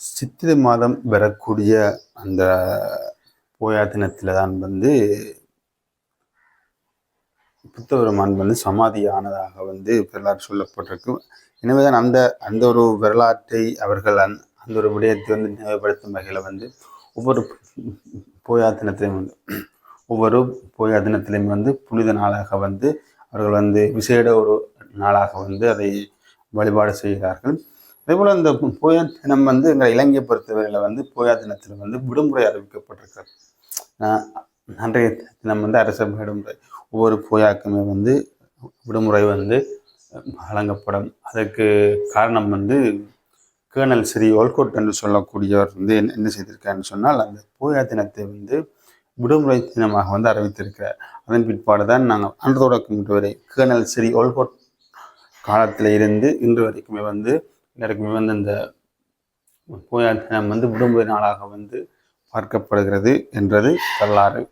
சித்திரை மாதம் வரக்கூடிய அந்த போயா தினத்தில் தான் வந்து புத்தபெருமான் வந்து சமாதியானதாக வந்து வரலாறு சொல்லப்பட்டிருக்கு. எனவே தான் அந்த அந்த ஒரு வரலாற்றை அவர்கள் அந் அந்த ஒரு விடயத்தை வந்து நினைவுபடுத்தும் வகையில் வந்து ஒவ்வொரு போயா தினத்திலையும் வந்து ஒவ்வொரு போயா தினத்திலையும் வந்து புனித நாளாக வந்து அவர்கள் வந்து விசேட ஒரு நாளாக வந்து அதை வழிபாடு செய்கிறார்கள். அதேபோல் இந்த போயா தினம் வந்து எங்கள் இலங்கையை பொறுத்தவரையில் வந்து போயா தினத்தில் வந்து விடுமுறை அறிவிக்கப்பட்டிருக்கிறது அன்றைய தினம் வந்து அரச விடுமுறை. ஒவ்வொரு போயாக்குமே வந்து விடுமுறை வந்து வழங்கப்படும். அதற்கு காரணம் வந்து கேர்னல் ஸ்ரீ ஒல்கோட் என்று சொல்லக்கூடியவர் வந்து என்ன என்ன செய்திருக்காருன்னு சொன்னால் அந்த போயா தினத்தை வந்து விடுமுறை தினமாக வந்து அறிவித்திருக்கிறார். அதன் பிற்பாடு தான் நாங்கள் அன்று தொடக்கம் இன்று வரை கேர்னல் ஸ்ரீ ஒல்கோட் காலத்தில் இருந்து இன்று வரைக்குமே வந்து எல்லாருக்குமே வந்து இந்த போயா வந்து விடுமுறை நாளாக வந்து பார்க்கப்படுகிறது என்றது வரலாறு.